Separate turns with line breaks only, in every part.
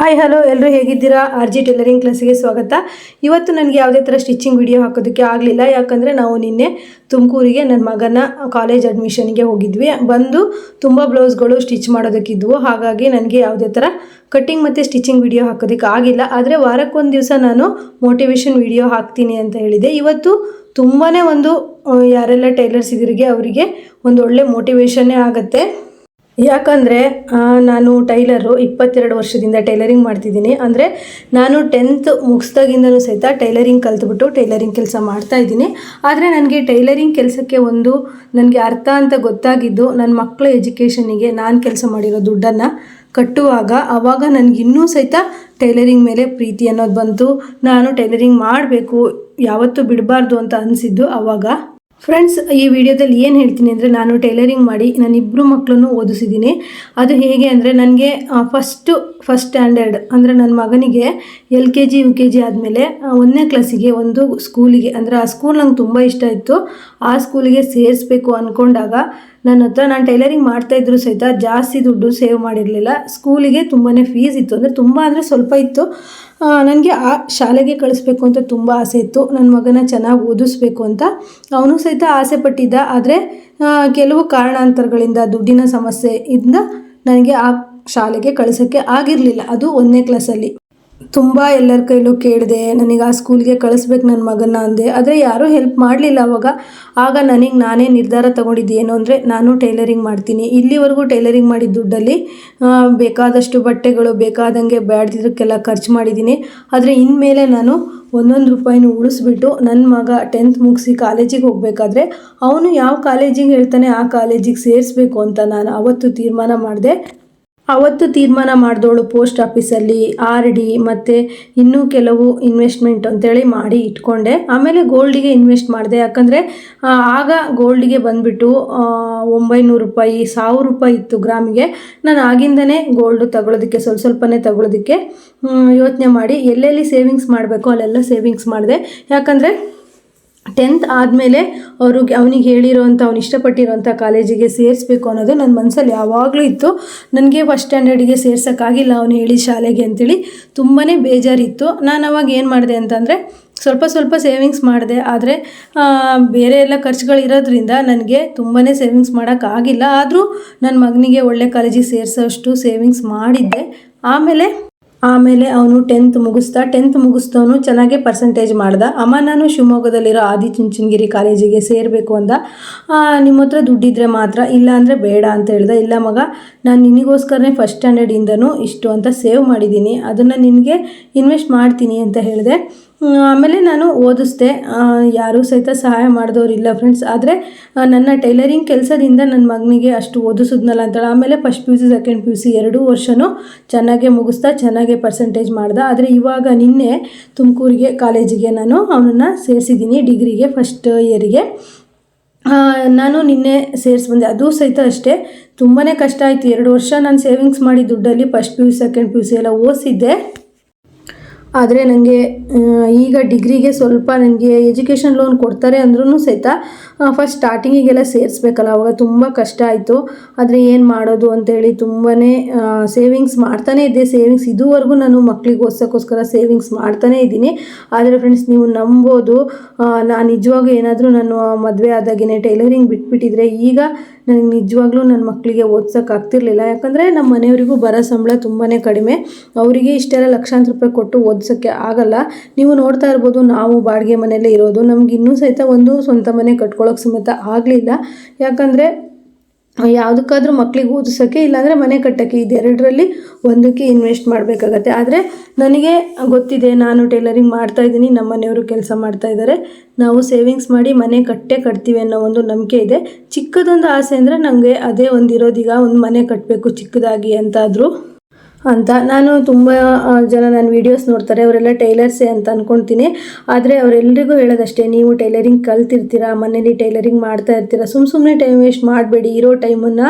Hi hello ಎಲ್ಲರೂ ಹೇಗಿದ್ದೀರಾ? R G tailoring ಕ್ಲಾಸಿಗೆ ಸ್ವಾಗತ. ಇವತ್ತು ನನಗೆ ಯಾವುದೇ ಥರ ಸ್ಟಿಚಿಂಗ್ ವಿಡಿಯೋ ಹಾಕೋದಕ್ಕೆ ಆಗಲಿಲ್ಲ. ಯಾಕಂದರೆ ನಾವು ನಿನ್ನೆ ತುಮಕೂರಿಗೆ ನನ್ನ ಮಗನ ಕಾಲೇಜ್ ಅಡ್ಮಿಷನ್ಗೆ ಹೋಗಿದ್ವಿ. ಬಂದು ತುಂಬ ಬ್ಲೌಸ್ಗಳು ಸ್ಟಿಚ್ ಮಾಡೋದಕ್ಕಿದ್ವು ಹಾಗಾಗಿ ನನಗೆ ಯಾವುದೇ ಥರ ಕಟ್ಟಿಂಗ್ ಮತ್ತು ಸ್ಟಿಚಿಂಗ್ ವಿಡಿಯೋ ಹಾಕೋದಕ್ಕೆ ಆಗಿಲ್ಲ. ಆದರೆ ವಾರಕ್ಕೊಂದು ದಿವಸ ನಾನು ಮೋಟಿವೇಶನ್ ವಿಡಿಯೋ ಹಾಕ್ತೀನಿ ಅಂತ ಹೇಳಿದೆ. ಇವತ್ತು ತುಂಬಾ ಒಂದು ಯಾರೆಲ್ಲ ಟೈಲರ್ಸ್ ಇದ್ರಿಗೆ ಅವರಿಗೆ ಒಂದು ಒಳ್ಳೆ ಮೋಟಿವೇಶನ್ನೇ ಆಗುತ್ತೆ. ಯಾಕಂದರೆ ನಾನು ಟೈಲರು ಇಪ್ಪತ್ತೆರಡು ವರ್ಷದಿಂದ ಟೈಲರಿಂಗ್ ಮಾಡ್ತಿದ್ದೀನಿ. ಅಂದರೆ, ನಾನು ಟೆಂತ್ ಮುಗಿಸ್ದಾಗಿಂದನೂ ಸಹಿತ ಟೈಲರಿಂಗ್ ಕಲ್ತ್ಬಿಟ್ಟು ಟೈಲರಿಂಗ್ ಕೆಲಸ ಮಾಡ್ತಾ ಇದ್ದೀನಿ. ಆದರೆ, ನನಗೆ ಟೈಲರಿಂಗ್ ಕೆಲಸಕ್ಕೆ ಒಂದು ನನಗೆ ಅರ್ಥ ಅಂತ ಗೊತ್ತಾಗಿದ್ದು ನನ್ನ ಮಕ್ಕಳ ಎಜುಕೇಷನಿಗೆ ನಾನು ಕೆಲಸ ಮಾಡಿರೋ ದುಡ್ಡನ್ನು ಕಟ್ಟುವಾಗ ಆವಾಗ ನನಗೆ ಇನ್ನೂ ಸಹಿತ ಟೈಲರಿಂಗ್ ಮೇಲೆ ಪ್ರೀತಿ ಅನ್ನೋದು ಬಂತು. ನಾನು ಟೈಲರಿಂಗ್ ಮಾಡಬೇಕು, ಯಾವತ್ತೂ ಬಿಡಬಾರ್ದು ಅಂತ ಅನಿಸಿದ್ದು ಆವಾಗ ಫ್ರೆಂಡ್ಸ್ ಈ ವಿಡಿಯೋದಲ್ಲಿ ಏನು ಹೇಳ್ತೀನಿ ಅಂದರೆ ನಾನು ಟೈಲರಿಂಗ್ ಮಾಡಿ ನಾನು ಇಬ್ಬರು ಮಕ್ಕಳನ್ನು ಓದಿಸಿದ್ದೀನಿ. ಅದು ಹೇಗೆ ಅಂದರೆ ನನಗೆ ಫಸ್ಟು ಫಸ್ಟ್ ಸ್ಟ್ಯಾಂಡರ್ಡ್ ಅಂದರೆ ನನ್ನ ಮಗನಿಗೆ L K G, U K G ಆದಮೇಲೆ ಒಂದನೇ ಕ್ಲಾಸಿಗೆ ಒಂದು ಸ್ಕೂಲಿಗೆ ಅಂದರೆ ಆ ಸ್ಕೂಲ್ ನಂಗೆ ತುಂಬ ಇಷ್ಟ ಇತ್ತು. ಆ ಸ್ಕೂಲಿಗೆ ಸೇರಿಸ್ಬೇಕು ಅಂದ್ಕೊಂಡಾಗ ನನ್ನ ಹತ್ರ ನಾನು ಟೈಲರಿಂಗ್ ಮಾಡ್ತಾ ಇದ್ರು ಸಹಿತ ಜಾಸ್ತಿ ದುಡ್ಡು ಸೇವ್ ಮಾಡಿರಲಿಲ್ಲ. ಸ್ಕೂಲಿಗೆ ತುಂಬಾ ಫೀಸ್ ಇತ್ತು. ಅಂದರೆ ತುಂಬ ಅಂದರೆ ಸ್ವಲ್ಪ ಇತ್ತು. ನನಗೆ ಆ ಶಾಲೆಗೆ ಕಳಿಸ್ಬೇಕು ಅಂತ ತುಂಬ ಆಸೆ ಇತ್ತು. ನನ್ನ ಮಗನ ಚೆನ್ನಾಗಿ ಓದಿಸ್ಬೇಕು ಅಂತ ಅವನು ಸಹಿತ ಆಸೆ ಪಟ್ಟಿದ್ದ. ಆದರೆ ಕೆಲವು ಕಾರಣಾಂತರಗಳಿಂದ, ದುಡ್ಡಿನ ಸಮಸ್ಯೆ ಇಂದ ನನಗೆ ಆ ಶಾಲೆಗೆ ಕಳಿಸೋಕ್ಕೆ ಆಗಿರಲಿಲ್ಲ. ಅದು ಒಂದನೇ ಕ್ಲಾಸಲ್ಲಿ ತುಂಬ ಎಲ್ಲರ ಕೈಲೂ ಕೇಳಿದೆ, ನನಗೆ ಆ ಸ್ಕೂಲ್ಗೆ ಕಳಿಸ್ಬೇಕು ನನ್ನ ಮಗನ ಅಂದೆ. ಆದರೆ ಯಾರೂ ಹೆಲ್ಪ್ ಮಾಡಲಿಲ್ಲ ಅವಾಗ. ಆಗ ನನಗೆ ನಾನೇ ನಿರ್ಧಾರ ತಗೊಂಡಿದ್ದು ಏನು ಅಂದರೆ, ನಾನು ಟೈಲರಿಂಗ್ ಮಾಡ್ತೀನಿ. ಇಲ್ಲಿವರೆಗೂ ಟೈಲರಿಂಗ್ ಮಾಡಿದ ದುಡ್ಡಲ್ಲಿ ಬೇಕಾದಷ್ಟು ಬಟ್ಟೆಗಳು, ಬೇಕಾದಂಗೆ ಬ್ಯಾಡ್ದಿದ್ದಕ್ಕೆಲ್ಲ ಖರ್ಚು ಮಾಡಿದ್ದೀನಿ. ಆದರೆ ಇನ್ಮೇಲೆ ನಾನು ಒಂದೊಂದು ರೂಪಾಯಿನೂ ಉಳಿಸ್ಬಿಟ್ಟು ನನ್ನ ಮಗ ಟೆಂತ್ ಮುಗಿಸಿ ಕಾಲೇಜಿಗೆ ಹೋಗಬೇಕಾದ್ರೆ, ಅವನು ಯಾವ ಕಾಲೇಜಿಗೆ ಹೇಳ್ತಾನೆ ಆ ಕಾಲೇಜಿಗೆ ಸೇರಿಸ್ಬೇಕು ಅಂತ ನಾನು ಅವತ್ತು ತೀರ್ಮಾನ ಮಾಡಿದೆ. ಅವತ್ತು ತೀರ್ಮಾನ ಮಾಡಿದವಳು ಪೋಸ್ಟ್ ಆಫೀಸಲ್ಲಿ, ಆರ್ ಡಿ ಮತ್ತು ಇನ್ನೂ ಕೆಲವು ಇನ್ವೆಸ್ಟ್ಮೆಂಟ್ ಅಂತೇಳಿ ಮಾಡಿ ಇಟ್ಕೊಂಡೆ. ಆಮೇಲೆ ಗೋಲ್ಡಿಗೆ ಇನ್ವೆಸ್ಟ್ ಮಾಡಿದೆ. ಯಾಕಂದರೆ ಆಗ ಗೋಲ್ಡಿಗೆ ಬಂದುಬಿಟ್ಟು ಒಂಬೈನೂರು ರೂಪಾಯಿ, ಸಾವಿರ ರೂಪಾಯಿ ಇತ್ತು ಗ್ರಾಮಿಗೆ. ನಾನು ಆಗಿಂದನೇ ಗೋಲ್ಡ್ ತಗೊಳ್ಳೋದಕ್ಕೆ ಸ್ವಲ್ಪ ಸ್ವಲ್ಪನೇ ತಗೊಳ್ಳೋದಕ್ಕೆ ಯೋಚನೆ ಮಾಡಿ ಎಲ್ಲೆಲ್ಲಿ ಸೇವಿಂಗ್ಸ್ ಮಾಡಬೇಕು ಅಲ್ಲೆಲ್ಲ ಸೇವಿಂಗ್ಸ್ ಮಾಡಿದೆ. ಯಾಕಂದರೆ ಟೆಂತ್ ಆದಮೇಲೆ ಅವರು ಅವನಿಗೆ ಹೇಳಿರೋವಂಥ ಅವ್ನು ಇಷ್ಟಪಟ್ಟಿರೋಂಥ ಕಾಲೇಜಿಗೆ ಸೇರಿಸ್ಬೇಕು ಅನ್ನೋದು ನನ್ನ ಮನಸ್ಸಲ್ಲಿ ಯಾವಾಗಲೂ ಇತ್ತು. ನನಗೆ ಫಸ್ಟ್ ಸ್ಟ್ಯಾಂಡರ್ಡಿಗೆ ಸೇರ್ಸೋಕ್ಕಾಗಿಲ್ಲ ಅವನು ಹೇಳಿ ಶಾಲೆಗೆ ಅಂತೇಳಿ. ತುಂಬಾ ಬೇಜಾರಿತ್ತು. ನಾನು ಅವಾಗ ಏನು ಮಾಡಿದೆ ಅಂತಂದರೆ, ಸ್ವಲ್ಪ ಸ್ವಲ್ಪ ಸೇವಿಂಗ್ಸ್ ಮಾಡಿದೆ. ಆದರೆ ಬೇರೆ ಎಲ್ಲ ಖರ್ಚುಗಳಿರೋದ್ರಿಂದ ನನಗೆ ತುಂಬಾ ಸೇವಿಂಗ್ಸ್ ಮಾಡೋಕ್ಕಾಗಿಲ್ಲ ಆದರೂ ನನ್ನ ಮಗನಿಗೆ ಒಳ್ಳೆ ಕಾಲೇಜಿಗೆ ಸೇರಿಸೋಷ್ಟು ಸೇವಿಂಗ್ಸ್ ಮಾಡಿದ್ದೆ. ಆಮೇಲೆ ಆಮೇಲೆ ಅವನು ಟೆಂತ್ ಮುಗಿಸ್ತಾ ಟೆಂತ್ ಮುಗಿಸ್ತವನು ಚೆನ್ನಾಗೇ ಪರ್ಸೆಂಟೇಜ್ ಮಾಡ್ದ. ಅಮ್ಮ, ನಾನು ಶಿವಮೊಗ್ಗದಲ್ಲಿರೋ ಆದಿಚುಂಚನಗಿರಿ ಕಾಲೇಜಿಗೆ ಸೇರಬೇಕು ಅಂದ. ನಿಮ್ಮ ಹತ್ರ ದುಡ್ಡಿದ್ರೆ ಮಾತ್ರ, ಇಲ್ಲ ಅಂದರೆ ಬೇಡ ಅಂತ ಹೇಳ್ದೆ. ಇಲ್ಲ ಮಗ, ನಾನು ನಿನಗೋಸ್ಕರನೇ ಫಸ್ಟ್ ಸ್ಟ್ಯಾಂಡರ್ಡಿಂದನೂ ಇಷ್ಟು ಅಂತ ಸೇವ್ ಮಾಡಿದ್ದೀನಿ. ಅದನ್ನು ನಿನಗೆ ಇನ್ವೆಸ್ಟ್ ಮಾಡ್ತೀನಿ ಅಂತ ಹೇಳಿದೆ. ಆಮೇಲೆ ನಾನು ಓದಿಸ್ದೆ. ಯಾರೂ ಸಹಿತ ಸಹಾಯ ಮಾಡಿದವರಿಲ್ಲ ಫ್ರೆಂಡ್ಸ್ ಆದರೆ ನನ್ನ ಟೈಲರಿಂಗ್ ಕೆಲಸದಿಂದ ನನ್ನ ಮಗನಿಗೆ ಅಷ್ಟು ಓದಿಸಿದ್ನಲ್ಲ ಅಂತೇಳಿ. ಆಮೇಲೆ first P U C second P U C ಎರಡೂ ವರ್ಷವೂ ಚೆನ್ನಾಗೇ ಮುಗಿಸ್ತಾ, ಚೆನ್ನಾಗೇ ಪರ್ಸೆಂಟೇಜ್ ಮಾಡ್ದೆ. ಆದರೆ ಇವಾಗ ನಿನ್ನೆ ತುಮಕೂರಿಗೆ, ಕಾಲೇಜಿಗೆ ನಾನು ಅವನನ್ನು ಸೇರಿಸಿದ್ದೀನಿ ಡಿಗ್ರಿಗೆ ಫಸ್ಟ್ ಇಯರಿಗೆ ನಾನು ನಿನ್ನೆ ಸೇರಿಸ್ಬಂದೆ. ಅದು ಸಹಿತ ಅಷ್ಟೇ. ತುಂಬಾ ಕಷ್ಟ ಆಯಿತು. ಎರಡು ವರ್ಷ ನಾನು ಸೇವಿಂಗ್ಸ್ ಮಾಡಿ ದುಡ್ಡಲ್ಲಿ first P U second P U C ಎಲ್ಲ ಓದಿಸಿದ್ದೆ. ಆದರೆ ನನಗೆ ಈಗ ಡಿಗ್ರಿಗೆ ಸ್ವಲ್ಪ ನನಗೆ ಎಜುಕೇಷನ್ ಲೋನ್ ಕೊಡ್ತಾರೆ ಅಂದ್ರೂ ಸಹಿತ ಫಸ್ಟ್ ಸ್ಟಾರ್ಟಿಂಗಿಗೆಲ್ಲ ಸೇರಿಸ್ಬೇಕಲ್ಲ, ಅವಾಗ ತುಂಬ ಕಷ್ಟ ಆಯಿತು. ಆದರೆ ಏನು ಮಾಡೋದು ಅಂತೇಳಿ ತುಂಬಾ ಸೇವಿಂಗ್ಸ್ ಮಾಡ್ತಾನೇ ಇದ್ದೆ. ಸೇವಿಂಗ್ಸ್ ಇದುವರೆಗೂ ನಾನು ಮಕ್ಕಳಿಗೆ ಓದ್ಸೋಕ್ಕೋಸ್ಕರ ಸೇವಿಂಗ್ಸ್ ಮಾಡ್ತಾನೇ ಇದ್ದೀನಿ. ಆದರೆ ಫ್ರೆಂಡ್ಸ್ ನೀವು ನಂಬೋದು. ನಾನು ನಿಜವಾಗೂ ಏನಾದರೂ ನಾನು ಮದುವೆ ಆದಾಗಿನೇ ಟೈಲರಿಂಗ್ ಬಿಟ್ಬಿಟ್ಟಿದ್ರೆ ಈಗ ನನಗೆ ನಿಜವಾಗ್ಲೂ ನನ್ನ ಮಕ್ಕಳಿಗೆ ಓದ್ಸೋಕ್ಕಾಗ್ತಿರ್ಲಿಲ್ಲ ಯಾಕಂದರೆ ನಮ್ಮ ಮನೆಯವರಿಗೂ ಬರೋ ಸಂಬಳ ತುಂಬಾ ಕಡಿಮೆ. ಅವರಿಗೆ ಇಷ್ಟೆಲ್ಲ ಲಕ್ಷಾಂತರ ರೂಪಾಯಿ ಕೊಟ್ಟು ಓದಿಸೋಕ್ಕೆ ಆಗಲ್ಲ. ನೀವು ನೋಡ್ತಾ ಇರ್ಬೋದು, ನಾವು ಬಾಡಿಗೆ ಮನೆಯಲ್ಲೇ ಇರೋದು. ನಮ್ಗೆ ಇನ್ನೂ ಸಹಿತ ಒಂದು ಸ್ವಂತ ಮನೆ ಕಟ್ಕೊಳ್ಳೋಕೆ ಸಮೇತ ಆಗಲಿಲ್ಲ. ಯಾಕಂದರೆ, ಯಾವುದಕ್ಕಾದ್ರೂ ಮಕ್ಳಿಗೆ ಓದಿಸೋಕ್ಕೆ ಇಲ್ಲಾಂದರೆ ಮನೆ ಕಟ್ಟೋಕ್ಕೆ ಇದೆರಡರಲ್ಲಿ ಒಂದಕ್ಕೆ ಇನ್ವೆಸ್ಟ್ ಮಾಡಬೇಕಾಗತ್ತೆ. ಆದರೆ, ನನಗೆ ಗೊತ್ತಿದೆ, ನಾನು ಟೈಲರಿಂಗ್ ಮಾಡ್ತಾ ಇದ್ದೀನಿ, ನಮ್ಮ ಮನೆಯವರು ಕೆಲಸ ಮಾಡ್ತಾ ಇದ್ದಾರೆ. ನಾವು ಸೇವಿಂಗ್ಸ್ ಮಾಡಿ ಮನೆ ಕಟ್ಟೆ ಕಟ್ತೀವಿ ಅನ್ನೋ ಒಂದು ನಂಬಿಕೆ ಇದೆ. ಚಿಕ್ಕದೊಂದು ಆಸೆ ಅಂದರೆ ನನಗೆ ಅದೇ ಒಂದು ಇರೋದೀಗ ಒಂದು ಮನೆ ಕಟ್ಟಬೇಕು ಚಿಕ್ಕದಾಗಿ ಅಂತಾದರೂ. ಅಂತ. ನಾನು ತುಂಬ ಜನ ನನ್ನ ವೀಡಿಯೋಸ್ ನೋಡ್ತಾರೆ, ಅವರೆಲ್ಲ ಟೈಲರ್ಸೇ ಅಂತ ಅಂದ್ಕೊಳ್ತೀನಿ ಆದರೆ ಅವರೆಲ್ಲರಿಗೂ ಹೇಳೋದಷ್ಟೇ, ನೀವು ಟೈಲರಿಂಗ್ ಕಲ್ತಿರ್ತೀರ, ಮನೇಲಿ ಟೈಲರಿಂಗ್ ಮಾಡ್ತಾ ಇರ್ತೀರ ಸುಮ್ಮ ಸುಮ್ಮನೆ ಟೈಮ್ ವೇಸ್ಟ್ ಮಾಡಬೇಡಿ, ಇರೋ ಟೈಮನ್ನು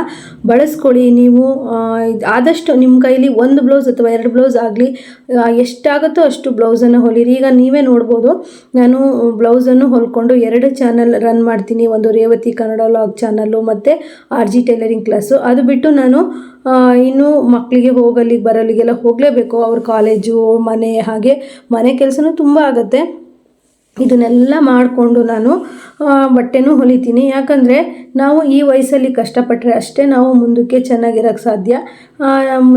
ಬಳಸ್ಕೊಳ್ಳಿ. ನೀವು ಆದಷ್ಟು ನಿಮ್ಮ ಕೈಲಿ ಒಂದು ಬ್ಲೌಸ್ ಅಥವಾ ಎರಡು ಬ್ಲೌಸ್ ಆಗಲಿ ಎಷ್ಟಾಗುತ್ತೋ ಅಷ್ಟು ಬ್ಲೌಸನ್ನು ಹೊಲಿರಿ. ಈಗ ನೀವೇ ನೋಡ್ಬೋದು, ನಾನು ಬ್ಲೌಸನ್ನು ಹೊಲ್ಕೊಂಡು ಎರಡು ಚಾನಲ್ ರನ್ ಮಾಡ್ತೀನಿ. ಒಂದು ರೇವತಿ ಕನ್ನಡ ಲಾಗ್ ಚಾನಲ್ಲು ಮತ್ತು ಆರ್ ಜಿ ಟೈಲರಿಂಗ್ ಕ್ಲಾಸು ಅದು ಬಿಟ್ಟು ನಾನು ಇನ್ನು ಮಕ್ಕಳಿಗೆ ಹೋಗಲಿಗೆ ಬರಲಿಗೆಲ್ಲ ಹೋಗಲೇಬೇಕು. ಅವ್ರ ಕಾಲೇಜು ಮನೆ, ಹಾಗೆ ಮನೆ ಕೆಲಸನೂ ತುಂಬ ಆಗುತ್ತೆ. ಇದನ್ನೆಲ್ಲ ಮಾಡಿಕೊಂಡು ನಾನು ಬಟ್ಟೆನೂ ಹೊಲಿತೀನಿ. ಯಾಕಂದರೆ ನಾವು ಈ ವಯಸ್ಸಲ್ಲಿ ಕಷ್ಟಪಟ್ಟರೆ ಅಷ್ಟೇ ನಾವು ಮುಂದಕ್ಕೆ ಚೆನ್ನಾಗಿರೋಕ್ಕೆ ಸಾಧ್ಯ.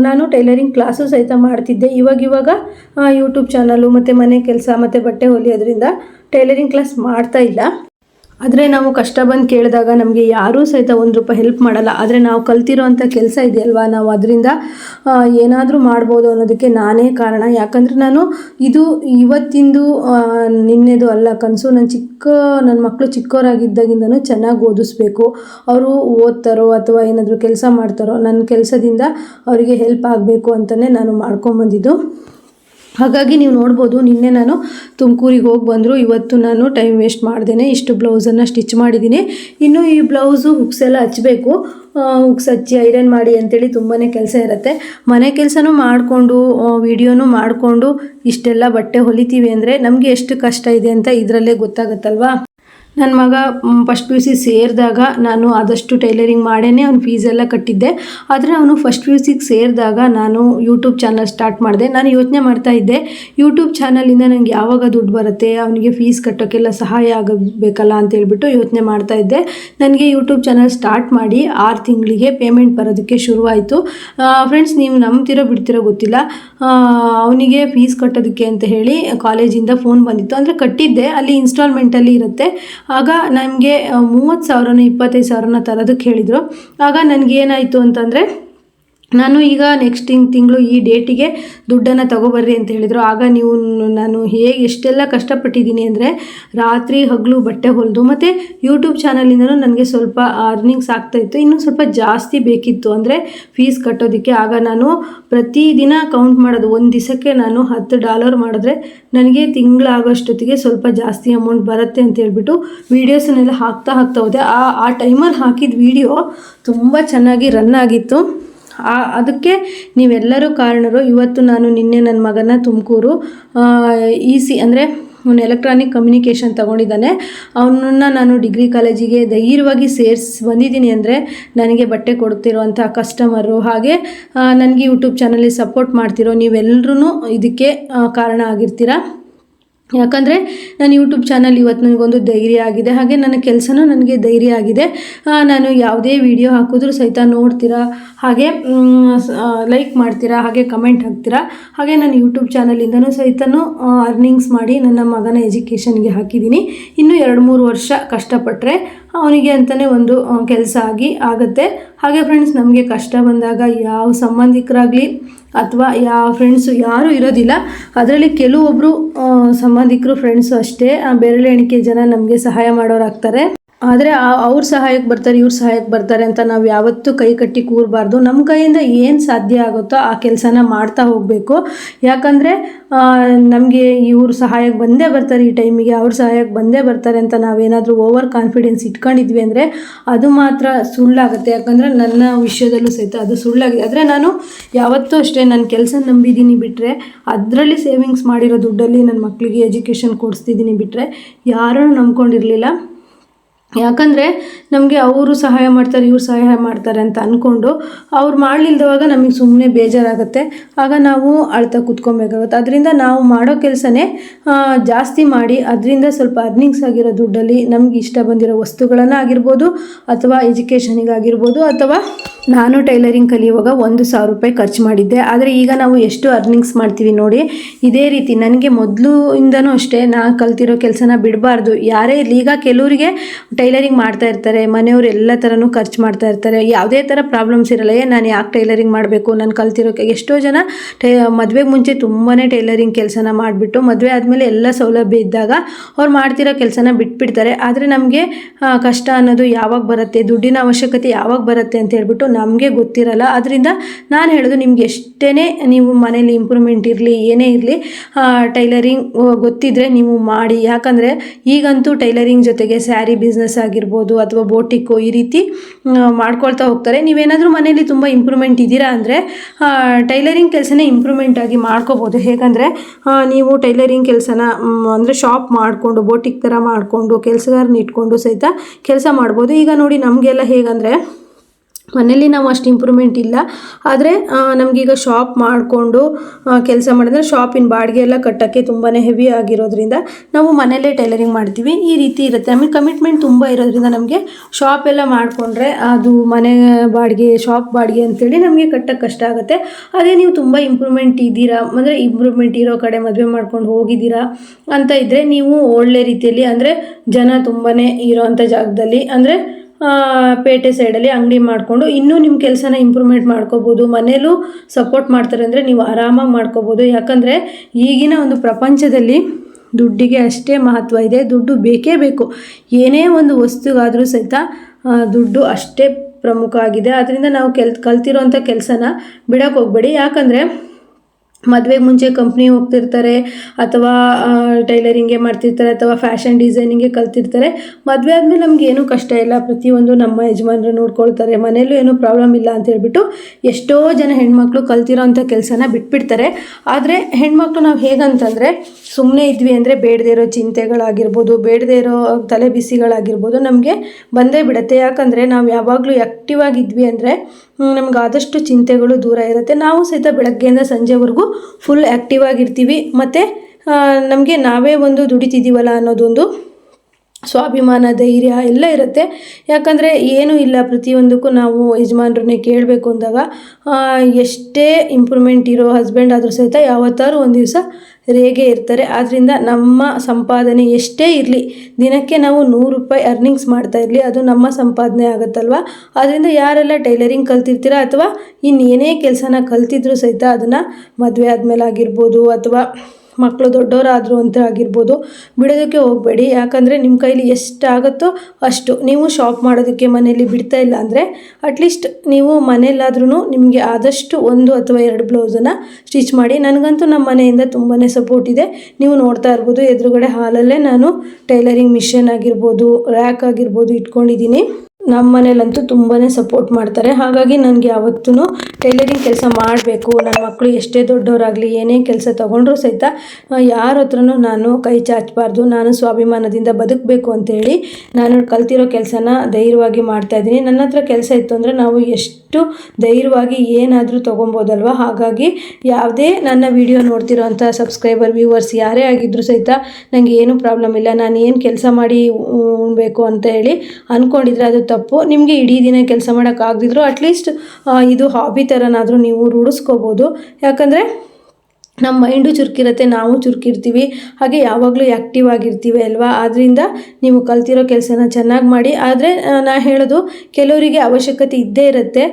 ನಾನು ಟೈಲರಿಂಗ್ ಕ್ಲಾಸು ಸಹಿತ ಮಾಡ್ತಿದ್ದೆ. ಇವಾಗ ಇವಾಗ ಯೂಟ್ಯೂಬ್ ಚಾನಲು ಮತ್ತು ಮನೆ ಕೆಲಸ, ಮತ್ತು ಬಟ್ಟೆ ಹೊಲಿಯೋದ್ರಿಂದ ಟೈಲರಿಂಗ್ ಕ್ಲಾಸ್ ಮಾಡ್ತಾ ಇಲ್ಲ. ಆದರೆ ನಾವು ಕಷ್ಟ ಬಂದು ಕೇಳಿದಾಗ ನಮಗೆ ಯಾರೂ ಸಹಿತ ಒಂದು ರೂಪಾಯಿ ಹೆಲ್ಪ್ ಮಾಡಲ್ಲ. ಆದರೆ ನಾವು ಕಲ್ತಿರೋ ಅಂಥ ಕೆಲಸ ಇದೆಯಲ್ವಾ? ನಾವು ಅದರಿಂದ ಏನಾದರೂ ಮಾಡ್ಬೋದು ಅನ್ನೋದಕ್ಕೆ ನಾನೇ ಕಾರಣ. ಯಾಕಂದರೆ ನಾನು ಇದು ಇವತ್ತಿಂದು ನಿನ್ನೆದು ಅಲ್ಲ, ಕನಸು ನನ್ನ ಚಿಕ್ಕ ನನ್ನ ಮಕ್ಕಳು ಚಿಕ್ಕವರಾಗಿದ್ದಾಗಿಂದನು ಚೆನ್ನಾಗಿ ಓದಿಸ್ಬೇಕು. ಅವರು ಓದ್ತಾರೋ ಅಥವಾ ಏನಾದರೂ ಕೆಲಸ ಮಾಡ್ತಾರೋ ನನ್ನ ಕೆಲಸದಿಂದ ಅವರಿಗೆ ಹೆಲ್ಪ್ ಆಗಬೇಕು ಅಂತಲೇ ನಾನು ಮಾಡ್ಕೊಂಬಂದಿದ್ದು. ಹಾಗಾಗಿ ನೀವು ನೋಡ್ಬೋದು, ನಿನ್ನೆ ನಾನು ತುಮಕೂರಿಗೆ ಹೋಗಿ ಬಂದರು, ಇವತ್ತು ನಾನು ಟೈಮ್ ವೇಸ್ಟ್ ಮಾಡ್ದೇನೆ, ಇಷ್ಟು ಬ್ಲೌಸನ್ನು ಸ್ಟಿಚ್ ಮಾಡಿದ್ದೀನಿ ಇನ್ನು ಈ ಬ್ಲೌಸು ಹುಕ್ಸ್ ಎಲ್ಲ ಹಚ್ಚಬೇಕು ಹುಕ್ಸ್ ಹಚ್ಚಿ ಐರನ್ ಮಾಡಿ ಅಂತೇಳಿ ತುಂಬಾ ಕೆಲಸ ಇರುತ್ತೆ. ಮನೆ ಕೆಲಸನೂ ಮಾಡಿಕೊಂಡು ವಿಡಿಯೋನೂ ಮಾಡಿಕೊಂಡು ಇಷ್ಟೆಲ್ಲ ಬಟ್ಟೆ ಹೊಲಿತೀವಿ ಅಂದರೆ ನಮಗೆ ಎಷ್ಟು ಕಷ್ಟ ಇದೆ ಅಂತ ಇದರಲ್ಲೇ ಗೊತ್ತಾಗುತ್ತಲ್ವಾ? ನನ್ನ ಮಗ ಫಸ್ಟ್ ಪಿ ಯು ಸಿ ಸೇರಿದಾಗ ನಾನು ಆದಷ್ಟು ಟೈಲರಿಂಗ್ ಮಾಡೇ ಅವ್ನು ಫೀಸ್ ಎಲ್ಲ ಕಟ್ಟಿದ್ದೆ. ಆದರೆ ಅವನು ಫಸ್ಟ್ ಪಿ ಯು ಸಿಗೆ ಸೇರಿದಾಗ ನಾನು ಯೂಟ್ಯೂಬ್ ಚಾನಲ್ ಸ್ಟಾರ್ಟ್ ಮಾಡಿದೆ. ನಾನು ಯೋಚನೆ ಮಾಡ್ತಾ ಇದ್ದೆ ಯೂಟ್ಯೂಬ್ ಚಾನಲಿಂದ ನನಗೆ ಯಾವಾಗ ದುಡ್ಡು ಬರುತ್ತೆ, ಅವನಿಗೆ ಫೀಸ್ ಕಟ್ಟೋಕ್ಕೆಲ್ಲ ಸಹಾಯ ಆಗಬೇಕಲ್ಲ ಅಂತ ಹೇಳ್ಬಿಟ್ಟು ಯೋಚನೆ ಮಾಡ್ತಾ ಇದ್ದೆ. ನನಗೆ ಯೂಟ್ಯೂಬ್ ಚಾನಲ್ ಸ್ಟಾರ್ಟ್ ಮಾಡಿ ಆರು ತಿಂಗಳಿಗೆ ಪೇಮೆಂಟ್ ಬರೋದಕ್ಕೆ ಶುರುವಾಯಿತು. ಫ್ರೆಂಡ್ಸ್ ನೀವು ನಂಬ್ತಿರೋ ಬಿಡ್ತಿರೋ ಗೊತ್ತಿಲ್ಲ. ಅವನಿಗೆ ಫೀಸ್ ಕಟ್ಟೋದಕ್ಕೆ ಅಂತ ಹೇಳಿ ಕಾಲೇಜಿಂದ ಫೋನ್ ಬಂದಿತ್ತು. ಅಂದರೆ ಕಟ್ಟಿದ್ದೆ, ಅಲ್ಲಿ ಇನ್ಸ್ಟಾಲ್ಮೆಂಟಲ್ಲಿ ಇರುತ್ತೆ. ಆಗ ನಮಗೆ ಮೂವತ್ತು ಸಾವಿರನ ಇಪ್ಪತ್ತೈದು ಸಾವಿರನ ತರೋದಕ್ಕೆ ಹೇಳಿದರು. ಆಗ ನನಗೇನಾಯಿತು ಅಂತಂದರೆ ನಾನು ಈಗ ನೆಕ್ಸ್ಟ್ ತಿಂಗ್ ತಿಂಗಳು ಈ ಡೇಟಿಗೆ ದುಡ್ಡನ್ನು ತಗೋಬರ್ರಿ ಅಂತ ಹೇಳಿದರು. ಆಗ ನೀವು ನಾನು ಹೇಗೆ ಎಷ್ಟೆಲ್ಲ ಕಷ್ಟಪಟ್ಟಿದ್ದೀನಿ ಅಂದರೆ ರಾತ್ರಿ ಹಗಲು ಬಟ್ಟೆ ಹೊಲಿದು ಮತ್ತು ಯೂಟ್ಯೂಬ್ ಚಾನಲಿಂದನೂ ನನಗೆ ಸ್ವಲ್ಪ ಅರ್ನಿಂಗ್ಸ್ ಆಗ್ತಾಯಿತ್ತು ಇನ್ನೂ ಸ್ವಲ್ಪ ಜಾಸ್ತಿ ಬೇಕಿತ್ತು ಅಂದರೆ ಫೀಸ್ ಕಟ್ಟೋದಕ್ಕೆ. ಆಗ ನಾನು ಪ್ರತಿದಿನ ಕೌಂಟ್ ಮಾಡೋದು ಒಂದು ದಿವಸಕ್ಕೆ ನಾನು ಹತ್ತು ಡಾಲರ್ ಮಾಡಿದ್ರೆ ನನಗೆ ತಿಂಗಳಾಗೋಷ್ಟೊತ್ತಿಗೆ ಸ್ವಲ್ಪ ಜಾಸ್ತಿ ಅಮೌಂಟ್ ಬರುತ್ತೆ ಅಂತ ಹೇಳ್ಬಿಟ್ಟು ವೀಡಿಯೋಸನ್ನೆಲ್ಲ ಹಾಕ್ತಾ ಹಾಕ್ತಾ ಹೋದೆ. ಆ ಆ ಟೈಮಲ್ಲಿ ಹಾಕಿದ ವಿಡಿಯೋ ತುಂಬ ಚೆನ್ನಾಗಿ ರನ್ ಆಗಿತ್ತು. ಆ, ಅದಕ್ಕೆ ನೀವೆಲ್ಲರೂ ಕಾರಣರು. ಇವತ್ತು ನಾನು ನಿನ್ನೆ ನನ್ನ ಮಗನ ತುಮಕೂರು ಇ ಸಿ ಅಂದರೆ ಅವನು ಎಲೆಕ್ಟ್ರಾನಿಕ್ ಕಮ್ಯುನಿಕೇಷನ್ ತಗೊಂಡಿದ್ದಾನೆ. ಅವನನ್ನು ನಾನು ಡಿಗ್ರಿ ಕಾಲೇಜಿಗೆ ಧೈರ್ಯವಾಗಿ ಸೇರಿಸಿ, ಬಂದಿದ್ದೀನಿ ಅಂದರೆ ನನಗೆ ಬಟ್ಟೆ ಕೊಡ್ತಿರೋಂಥ ಕಸ್ಟಮರು ಹಾಗೆ ನನಗೆ ಯೂಟ್ಯೂಬ್ ಚಾನಲಿಗೆ ಸಪೋರ್ಟ್ ಮಾಡ್ತಿರೋ ನೀವೆಲ್ಲರೂ ಇದಕ್ಕೆ ಕಾರಣ ಆಗಿರ್ತೀರ? ಯಾಕಂದರೆ ನಾನು ಯೂಟ್ಯೂಬ್ ಚಾನಲ್ ಇವತ್ತು ನನಗೊಂದು ಧೈರ್ಯ ಆಗಿದೆ. ಹಾಗೆ ನನ್ನ ಕೆಲಸನೂ ನನಗೆ ಧೈರ್ಯ ಆಗಿದೆ. ನಾನು ಯಾವುದೇ ವಿಡಿಯೋ ಹಾಕಿದ್ರೂ ಸಹಿತ ನೋಡ್ತೀರಾ? ಹಾಗೆ ಲೈಕ್ ಮಾಡ್ತೀರಾ? ಹಾಗೆ ಕಮೆಂಟ್ ಹಾಕ್ತೀರಾ? ಹಾಗೆ ನಾನು ಯೂಟ್ಯೂಬ್ ಚಾನಲಿಂದನೂ ಸಹಿತನೂ ಅರ್ನಿಂಗ್ಸ್ ಮಾಡಿ ನನ್ನ ಮಗನ ಎಜುಕೇಷನ್ಗೆ ಹಾಕಿದ್ದೀನಿ. ಇನ್ನೂ ಎರಡು ಮೂರು ವರ್ಷ ಕಷ್ಟಪಟ್ಟರೆ ಅವನಿಗೆ ಅಂತಲೇ ಒಂದು ಕೆಲಸ ಆಗಿ ಆಗುತ್ತೆ. ಹಾಗೆ ಫ್ರೆಂಡ್ಸ್ ನಮಗೆ ಕಷ್ಟ ಬಂದಾಗ ಯಾವ ಸಂಬಂಧಿಕರಾಗಲಿ ಅಥವಾ ಯಾವ ಫ್ರೆಂಡ್ಸು ಯಾರೂ ಇರೋದಿಲ್ಲ. ಅದರಲ್ಲಿ ಕೆಲವೊಬ್ಬರು ಸಂಬಂಧಿಕರು ಫ್ರೆಂಡ್ಸು ಅಷ್ಟೇ. ಬೆರಳೆಣಿಕೆ ಜನ ನಮಗೆ ಸಹಾಯ ಮಾಡೋರಾಗ್ತಾರೆ. ಆದರೆ ಅವ್ರ ಸಹಾಯಕ್ಕೆ ಬರ್ತಾರೆ, ಇವ್ರ ಸಹಾಯಕ್ಕೆ ಬರ್ತಾರೆ ಅಂತ ನಾವು ಯಾವತ್ತೂ ಕೈ ಕಟ್ಟಿ ಕೂರಬಾರ್ದು. ನಮ್ಮ ಕೈಯಿಂದ ಏನು ಸಾಧ್ಯ ಆಗುತ್ತೋ ಆ ಕೆಲಸನ ಮಾಡ್ತಾ ಹೋಗಬೇಕು. ಯಾಕಂದರೆ ನಮಗೆ ಇವ್ರ ಸಹಾಯಕ್ಕೆ ಬಂದೇ ಬರ್ತಾರೆ ಈ ಟೈಮಿಗೆ ಅವ್ರ ಸಹಾಯಕ್ಕೆ ಬಂದೇ ಬರ್ತಾರೆ ಅಂತ ನಾವೇನಾದರೂ ಓವರ್ ಕಾನ್ಫಿಡೆನ್ಸ್ ಇಟ್ಕೊಂಡಿದ್ವಿ ಅಂದರೆ ಅದು ಮಾತ್ರ ಸುಳ್ಳಾಗುತ್ತೆ. ಯಾಕಂದರೆ ನನ್ನ ವಿಷಯದಲ್ಲೂ ಸಹಿತ ಅದು ಸುಳ್ಳಾಗಿದೆ. ಆದರೆ ನಾನು ಯಾವತ್ತೂ ಅಷ್ಟೇ ನನ್ನ ಕೆಲಸ ನಂಬಿದ್ದೀನಿ ಬಿಟ್ಟರೆ ಅದರಲ್ಲಿ ಸೇವಿಂಗ್ಸ್ ಮಾಡಿರೋ ದುಡ್ಡಲ್ಲಿ ನನ್ನ ಮಕ್ಕಳಿಗೆ ಎಜುಕೇಷನ್ ಕೊಡಿಸ್ತಿದ್ದೀನಿ ಬಿಟ್ಟರೆ ಯಾರೂ ನಂಬ್ಕೊಂಡಿರಲಿಲ್ಲ. ಯಾಕಂದರೆ ನಮಗೆ ಅವರು ಸಹಾಯ ಮಾಡ್ತಾರೆ, ಇವ್ರು ಸಹಾಯ ಮಾಡ್ತಾರೆ ಅಂತ ಅಂದ್ಕೊಂಡು ಅವ್ರು ಮಾಡಲಿಲ್ದವಾಗ ನಮಗೆ ಸುಮ್ಮನೆ ಬೇಜಾರಾಗುತ್ತೆ. ಆಗ ನಾವು ಅಳ್ತಾ ಕೂತ್ಕೊಬೇಕಾಗುತ್ತೆ. ಅದರಿಂದ ನಾವು ಮಾಡೋ ಕೆಲಸನೇ ಜಾಸ್ತಿ ಮಾಡಿ, ಅದರಿಂದ ಸ್ವಲ್ಪ ಅರ್ನಿಂಗ್ಸ್ ಆಗಿರೋ ದುಡ್ಡಲ್ಲಿ ನಮ್ಗೆ ಇಷ್ಟ ಬಂದಿರೋ ವಸ್ತುಗಳನ್ನು ಆಗಿರ್ಬೋದು, ಅಥವಾ ಎಜುಕೇಷನಿಗಾಗಿರ್ಬೋದು ಅಥವಾ ನಾನು ಟೈಲರಿಂಗ್ ಕಲಿಯುವಾಗ ಒಂದು ಸಾವಿರ ರೂಪಾಯಿ ಖರ್ಚು ಮಾಡಿದ್ದೆ. ಆದರೆ ಈಗ ನಾವು ಎಷ್ಟು ಅರ್ನಿಂಗ್ಸ್ ಮಾಡ್ತೀವಿ ನೋಡಿ, ಇದೇ ರೀತಿ ನನಗೆ ಮೊದಲು ಇಂದನೂ ಅಷ್ಟೇ, ನಾ ಕಲ್ತಿರೋ ಕೆಲಸನ ಬಿಡಬಾರ್ದು. ಯಾರೇ ಇರಲಿ ಈಗ ಕೆಲವರಿಗೆ ಟೈಲರಿಂಗ್ ಮಾಡ್ತಾ ಇರ್ತಾರೆ, ಮನೆಯವರು ಎಲ್ಲ ಥರನೂ ಖರ್ಚು ಮಾಡ್ತಾ ಇರ್ತಾರೆ, ಯಾವುದೇ ಥರ ಪ್ರಾಬ್ಲಮ್ಸ್ ಇರಲ್ಲ, ಏ ನಾನು ಯಾಕೆ ಟೈಲರಿಂಗ್ ಮಾಡಬೇಕು, ನಾನು ಕಲ್ತಿರೋ ಕೆ- ಎಷ್ಟೋ ಜನ ಟೈ, ಮದುವೆಗೆ ಮುಂಚೆ ತುಂಬಾ ಟೈಲರಿಂಗ್ ಕೆಲಸನ ಮಾಡಿಬಿಟ್ಟು, ಮದುವೆ ಆದಮೇಲೆ ಎಲ್ಲ ಸೌಲಭ್ಯ ಇದ್ದಾಗ ಅವ್ರು ಮಾಡ್ತಿರೋ ಕೆಲಸನ ಬಿಟ್ಬಿಡ್ತಾರೆ. ಆದರೆ ನಮಗೆ ಕಷ್ಟ ಅನ್ನೋದು ಯಾವಾಗ ಬರುತ್ತೆ, ದುಡ್ಡಿನ ಅವಶ್ಯಕತೆ ಯಾವಾಗ ಬರುತ್ತೆ ಅಂತ ಹೇಳ್ಬಿಟ್ಟು ನಮಗೆ ಗೊತ್ತಿರಲ್ಲ. ಅದರಿಂದ ನಾನು ಹೇಳೋದು ನಿಮ್ಗೆ ಎಷ್ಟೇ ನೀವು ಮನೇಲಿ ಇಂಪ್ರೂವ್ಮೆಂಟ್ ಇರಲಿ, ಏನೇ ಇರಲಿ ಟೈಲರಿಂಗ್ ಗೊತ್ತಿದ್ರೆ ನೀವು ಮಾಡಿ. ಯಾಕಂದರೆ ಈಗಂತೂ ಟೈಲರಿಂಗ್ ಜೊತೆಗೆ ಸ್ಯಾರಿ ಬಿಸ್ನೆಸ್ ಆಗಿರ್ಬೋದು ಅಥವಾ ಬೋಟಿಕ್ಕು ಈ ರೀತಿ ಮಾಡ್ಕೊಳ್ತಾ ಹೋಗ್ತಾರೆ. ನೀವೇನಾದರೂ ಮನೇಲಿ ತುಂಬ ಇಂಪ್ರೂವ್ಮೆಂಟ್ ಇದ್ದೀರಾ ಅಂದರೆ ಟೈಲರಿಂಗ್ ಕೆಲಸನೇ ಇಂಪ್ರೂವ್ಮೆಂಟ್ ಆಗಿ ಮಾಡ್ಕೋಬೋದು. ಹೇಗಂದರೆ ನೀವು ಟೈಲರಿಂಗ್ ಕೆಲಸನ ಅಂದರೆ ಶಾಪ್ ಮಾಡಿಕೊಂಡು ಬೋಟಿಕ್ ಥರ ಮಾಡಿಕೊಂಡು ಕೆಲಸಗಾರನ್ನ ಇಟ್ಕೊಂಡು ಸಹಿತ ಕೆಲಸ ಮಾಡ್ಬೋದು. ಈಗ ನೋಡಿ ನಮಗೆಲ್ಲ ಹೇಗಂದರೆ ಮನೇಲಿ ನಾವು ಅಷ್ಟು ಇಂಪ್ರೂವ್ಮೆಂಟ್ ಇಲ್ಲ. ಆದರೆ ನಮಗೀಗ ಶಾಪ್ ಮಾಡಿಕೊಂಡು ಕೆಲಸ ಮಾಡಿದ್ರೆ ಶಾಪಿನ ಬಾಡಿಗೆ ಎಲ್ಲ ಕಟ್ಟೋಕ್ಕೆ ತುಂಬಾ ಹೆವಿ ಆಗಿರೋದ್ರಿಂದ ನಾವು ಮನೇಲೇ ಟೈಲರಿಂಗ್ ಮಾಡ್ತೀವಿ. ಈ ರೀತಿ ಇರುತ್ತೆ. ನಮಗೆ ಕಮಿಟ್ಮೆಂಟ್ ತುಂಬ ಇರೋದ್ರಿಂದ ನಮಗೆ ಶಾಪ್ ಎಲ್ಲ ಮಾಡಿಕೊಂಡ್ರೆ ಅದು ಮನೆ ಬಾಡಿಗೆ ಶಾಪ್ ಬಾಡಿಗೆ ಅಂತೇಳಿ ನಮಗೆ ಕಟ್ಟೋಕ್ಕೆ ಕಷ್ಟ ಆಗುತ್ತೆ. ಅದೇ ನೀವು ತುಂಬ ಇಂಪ್ರೂವ್ಮೆಂಟ್ ಇದ್ದೀರಾ, ಅಂದರೆ ಇಂಪ್ರೂವ್ಮೆಂಟ್ ಇರೋ ಕಡೆ ಮದುವೆ ಮಾಡ್ಕೊಂಡು ಹೋಗಿದ್ದೀರಾ ಅಂತ ಇದ್ದರೆ ನೀವು ಒಳ್ಳೆ ರೀತಿಯಲ್ಲಿ ಅಂದರೆ ಜನ ತುಂಬಾ ಇರೋ ಅಂಥ ಜಾಗದಲ್ಲಿ ಅಂದರೆ ಪೇಟೆ ಸೈಡಲ್ಲಿ ಅಂಗಡಿ ಮಾಡಿಕೊಂಡು ಇನ್ನೂ ನಿಮ್ಮ ಕೆಲಸನ ಇಂಪ್ರೂವ್ಮೆಂಟ್ ಮಾಡ್ಕೋಬೋದು. ಮನೇಲೂ ಸಪೋರ್ಟ್ ಮಾಡ್ತಾರೆ ಅಂದರೆ ನೀವು ಆರಾಮಾಗಿ ಮಾಡ್ಕೋಬೋದು. ಯಾಕಂದರೆ ಈಗಿನ ಒಂದು ಪ್ರಪಂಚದಲ್ಲಿ ದುಡ್ಡಿಗೆ ಅಷ್ಟೇ ಮಹತ್ವ ಇದೆ. ದುಡ್ಡು ಬೇಕೇ ಬೇಕು. ಏನೇ ಒಂದು ವಸ್ತುಗಾದರೂ ಸಹಿತ ದುಡ್ಡು ಅಷ್ಟೇ ಪ್ರಮುಖ ಆಗಿದೆ. ಅದರಿಂದ ನಾವು ಕೆಲ್, ಕಲ್ತಿರೋಂಥ ಕೆಲಸನ ಬಿಡೋಕೆ ಹೋಗಬೇಡಿ. ಯಾಕಂದರೆ ಮದುವೆಗೆ ಮುಂಚೆ ಕಂಪ್ನಿ ಹೋಗ್ತಿರ್ತಾರೆ ಅಥವಾ ಟೈಲರಿಂಗೇ ಮಾಡ್ತಿರ್ತಾರೆ ಅಥವಾ ಫ್ಯಾಷನ್ ಡಿಸೈನಿಂಗೆ ಕಲ್ತಿರ್ತಾರೆ. ಮದುವೆ ಆದಮೇಲೆ ನಮ್ಗೆ ಏನೂ ಕಷ್ಟ ಇಲ್ಲ. ಪ್ರತಿಯೊಂದು ನಮ್ಮ ಯಜಮಾನರು ನೋಡ್ಕೊಳ್ತಾರೆ. ಮನೇಲೂ ಏನೂ ಪ್ರಾಬ್ಲಮ್ ಇಲ್ಲ ಅಂತ ಹೇಳ್ಬಿಟ್ಟು ಎಷ್ಟೋ ಜನ ಹೆಣ್ಮಕ್ಳು ಕಲ್ತಿರೋ ಅಂಥ ಕೆಲಸನ ಬಿಟ್ಬಿಡ್ತಾರೆ. ಆದರೆ ಹೆಣ್ಮಕ್ಳು ನಾವು ಹೇಗಂತಂದರೆ ಸುಮ್ಮನೆ ಇದ್ವಿ ಅಂದರೆ ಬೇಡದೇ ಇರೋ ಚಿಂತೆಗಳಾಗಿರ್ಬೋದು, ಬೇಡದೇ ಇರೋ ತಲೆ ಬಿಸಿಗಳಾಗಿರ್ಬೋದು ನಮಗೆ ಬಂದೇ ಬಿಡುತ್ತೆ. ಯಾಕಂದರೆ ನಾವು ಯಾವಾಗಲೂ ಆ್ಯಕ್ಟಿವ್ ಆಗಿದ್ವಿ ಅಂದರೆ ನಮ್ಗೆ ಆದಷ್ಟು ಚಿಂತೆಗಳು ದೂರ ಇರುತ್ತೆ. ನಾವು ಸಹಿತ ಬೆಳಗ್ಗೆಯಿಂದ ಸಂಜೆವರೆಗೂ ಫುಲ್ ಆ್ಯಕ್ಟಿವ್ ಆಗಿರ್ತೀವಿ. ಮತ್ತು ನಮಗೆ ನಾವೇ ಒಂದು ದುಡಿತಿದ್ದೀವಲ್ಲ ಅನ್ನೋದೊಂದು ಸ್ವಾಭಿಮಾನ, ಧೈರ್ಯ ಎಲ್ಲ ಇರುತ್ತೆ. ಯಾಕಂದರೆ ಏನೂ ಇಲ್ಲ, ಪ್ರತಿಯೊಂದಕ್ಕೂ ನಾವು ಯಜಮಾನ್ರನ್ನೇ ಕೇಳಬೇಕು ಅಂದಾಗ ಎಷ್ಟೇ ಇಂಪ್ರೂವ್ಮೆಂಟ್ ಇರೋ ಹಸ್ಬೆಂಡ್ ಆದರೂ ಸಹಿತ ಯಾವತ್ತಾರು ಒಂದು ದಿವಸ ರೇಗೆ ಇರ್ತಾರೆ. ಆದ್ದರಿಂದ ನಮ್ಮ ಸಂಪಾದನೆ ಎಷ್ಟೇ ಇರಲಿ, ದಿನಕ್ಕೆ ನಾವು ನೂರು ರೂಪಾಯಿ ಅರ್ನಿಂಗ್ಸ್ ಮಾಡ್ತಾ ಇರಲಿ, ಅದು ನಮ್ಮ ಸಂಪಾದನೆ ಆಗುತ್ತಲ್ವ? ಆದ್ದರಿಂದ ಯಾರೆಲ್ಲ ಟೈಲರಿಂಗ್ ಕಲ್ತಿರ್ತೀರ ಅಥವಾ ಇನ್ನೇನೇ ಕೆಲಸನ ಕಲ್ತಿದ್ರು ಸಹಿತ ಅದನ್ನು ಮದುವೆ ಆದಮೇಲೆ ಆಗಿರ್ಬೋದು ಅಥವಾ ಮಕ್ಕಳು ದೊಡ್ಡವರಾದರು ಅಂತ ಆಗಿರ್ಬೋದು, ಬಿಡೋದಕ್ಕೆ ಹೋಗಬೇಡಿ. ಯಾಕಂದರೆ ನಿಮ್ಮ ಕೈಲಿ ಎಷ್ಟಾಗುತ್ತೋ ಅಷ್ಟು. ನೀವು ಶಾಪ್ ಮಾಡೋದಕ್ಕೆ ಮನೇಲಿ ಬಿಡ್ತಾ ಇಲ್ಲ ಅಂದರೆ ಅಟ್ಲೀಸ್ಟ್ ನೀವು ಮನೆಯಲ್ಲಾದ್ರೂ ನಿಮಗೆ ಆದಷ್ಟು ಒಂದು ಅಥವಾ ಎರಡು ಬ್ಲೌಸನ್ನು ಸ್ಟಿಚ್ ಮಾಡಿ. ನನಗಂತೂ ನಮ್ಮ ಮನೆಯಿಂದ ತುಂಬಾ ಸಪೋರ್ಟ್ ಇದೆ. ನೀವು ನೋಡ್ತಾ ಇರ್ಬೋದು, ಎದುರುಗಡೆ ಹಾಲಲ್ಲೇ ನಾನು ಟೈಲರಿಂಗ್ ಮಿಷನ್ ಆಗಿರ್ಬೋದು ರ್ಯಾಕ್ ಆಗಿರ್ಬೋದು ಇಟ್ಕೊಂಡಿದ್ದೀನಿ. ನಮ್ಮ ಮನೇಲಂತೂ ತುಂಬಾ ಸಪೋರ್ಟ್ ಮಾಡ್ತಾರೆ. ಹಾಗಾಗಿ ನನಗೆ ಯಾವತ್ತೂ ಟೈಲರಿಂಗ್ ಕೆಲಸ ಮಾಡಬೇಕು. ನನ್ನ ಮಕ್ಕಳು ಎಷ್ಟೇ ದೊಡ್ಡವರಾಗಲಿ, ಏನೇ ಕೆಲಸ ತೊಗೊಂಡ್ರೂ ಸಹಿತ ಯಾರ ಹತ್ರನೂ ನಾನು ಕೈ ಚಾಚಬಾರ್ದು. ನಾನು ಸ್ವಾಭಿಮಾನದಿಂದ ಬದುಕಬೇಕು ಅಂತೇಳಿ ನಾನು ಕಲ್ತಿರೋ ಕೆಲಸನ ಧೈರ್ಯವಾಗಿ ಮಾಡ್ತಾಯಿದ್ದೀನಿ ನನ್ನ ಹತ್ರ ಕೆಲಸ ಇತ್ತು ಅಂದರೆ ನಾವು ಎಷ್ಟು ಧೈರ್ಯವಾಗಿ ಏನಾದರೂ ತೊಗೊಬೋದಲ್ವ? ಹಾಗಾಗಿ ಯಾವುದೇ ನನ್ನ ವಿಡಿಯೋ ನೋಡ್ತಿರೋ ಅಂಥ ಸಬ್ಸ್ಕ್ರೈಬರ್ ವ್ಯೂವರ್ಸ್ ಯಾರೇ ಆಗಿದ್ದರೂ ಸಹಿತ ನನಗೆ ಏನೂ ಪ್ರಾಬ್ಲಮ್ ಇಲ್ಲ. ನಾನು ಏನು ಕೆಲಸ ಮಾಡಿ ಉಣ್ಬೇಕು ಅಂತ ಹೇಳಿ ಅಂದ್ಕೊಂಡಿದ್ರೆ ಅದು ತಪ್ಪು ನಿಮಗೆ ಇಡೀ ದಿನ ಕೆಲಸ ಮಾಡೋಕ್ಕಾಗದಿದ್ರು ಅಟ್ಲೀಸ್ಟ್ ಇದು ಹಾಬಿ ಥರನಾದರೂ ನೀವು ರೂಢಿಸ್ಕೋಬೋದು. ಯಾಕಂದರೆ ನಮ್ಮ ಮೈಂಡು ಚುರುಕಿರುತ್ತೆ, ನಾವು ಚುರುಕಿರ್ತೀವಿ. ಹಾಗೆ ಯಾವಾಗಲೂ ಆ್ಯಕ್ಟಿವ್ ಆಗಿರ್ತೀವಿ ಅಲ್ವಾ? ಆದ್ದರಿಂದ ನೀವು ಕಲ್ತಿರೋ ಕೆಲಸನ ಚೆನ್ನಾಗಿ ಮಾಡಿ. ಆದರೆ ನಾ ಹೇಳೋದು ಕೆಲವರಿಗೆ ಅವಶ್ಯಕತೆ ಇದ್ದೇ ಇರುತ್ತೆ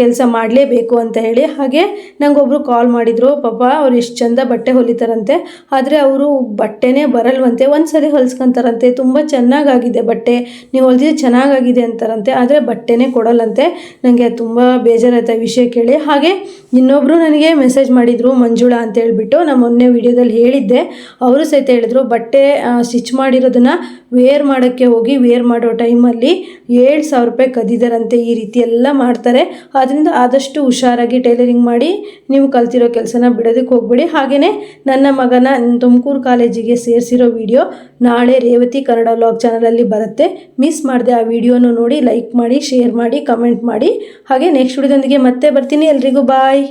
ಕೆಲಸ ಮಾಡಲೇಬೇಕು ಅಂತ ಹೇಳಿ. ಹಾಗೆ ನಂಗೊಬ್ರು ಕಾಲ್ ಮಾಡಿದರು, ಪಾಪ ಅವ್ರು ಎಷ್ಟು ಚಂದ ಬಟ್ಟೆ ಹೊಲಿತಾರಂತೆ. ಆದರೆ ಅವರು ಬಟ್ಟೆನೇ ಬರಲ್ವಂತೆ. ಒಂದು ಸರಿ ಹೊಲಿಸ್ಕೊಂತಾರಂತೆ. ತುಂಬ ಚೆನ್ನಾಗಾಗಿದೆ ಬಟ್ಟೆ. ನೀವು ಹೊಲಿದ್ರೆ ಚೆನ್ನಾಗಾಗಿದೆ ಅಂತಾರಂತೆ. ಆದರೆ ಬಟ್ಟೆನೇ ಕೊಡಲ್ಲಂತೆ. ನನಗೆ ತುಂಬ ಬೇಜಾರಾಯ್ತು ವಿಷಯ ಕೇಳಿ. ಹಾಗೆ ಇನ್ನೊಬ್ಬರು ನನಗೆ ಮೆಸೇಜ್ ಮಾಡಿದರು, ಮಂಜುಳಾ ಅಂತ ಹೇಳ್ಬಿಟ್ಟು ನಾನು ಮೊನ್ನೆ ವಿಡಿಯೋದಲ್ಲಿ ಹೇಳಿದ್ದೆ. ಅವರು ಸಹಿತ ಹೇಳಿದ್ರು, ಬಟ್ಟೆ ಸ್ಟಿಚ್ ಮಾಡಿರೋದನ್ನ ವೇರ್ ಮಾಡೋಕ್ಕೆ ಹೋಗಿ ವೇರ್ ಮಾಡೋ ಟೈಮಲ್ಲಿ ಏಳು ಸಾವಿರ ರೂಪಾಯಿ ಕದಿದಾರಂತೆ ಈ ರೀತಿ ಎಲ್ಲ ಮಾಡ್ತಾರೆ. ಆದ್ದರಿಂದ ಆದಷ್ಟು ಹುಷಾರಾಗಿ ಟೈಲರಿಂಗ್ ಮಾಡಿ, ನೀವು ಕಲ್ತಿರೋ ಕೆಲಸನ ಬಿಡೋದಕ್ಕೆ ಹೋಗ್ಬೇಡಿ. ಹಾಗೆಯೇ ನನ್ನ ಮಗನ ತುಮಕೂರು ಕಾಲೇಜಿಗೆ ಸೇರಿಸಿರೋ ವಿಡಿಯೋ ನಾಳೆ ರೇವತಿ ಕನ್ನಡ ವ್ಲಾಗ್ ಚಾನಲಲ್ಲಿ ಬರುತ್ತೆ. ಮಿಸ್ ಮಾಡಿದೆ ಆ ವಿಡಿಯೋನು ನೋಡಿ ಲೈಕ್ ಮಾಡಿ ಶೇರ್ ಮಾಡಿ ಕಮೆಂಟ್ ಮಾಡಿ. ಹಾಗೆ ನೆಕ್ಸ್ಟ್ ವಿಡಿಯೋದೊಂದಿಗೆ ಮತ್ತೆ ಬರ್ತೀನಿ. ಎಲ್ರಿಗೂ ಬಾಯ್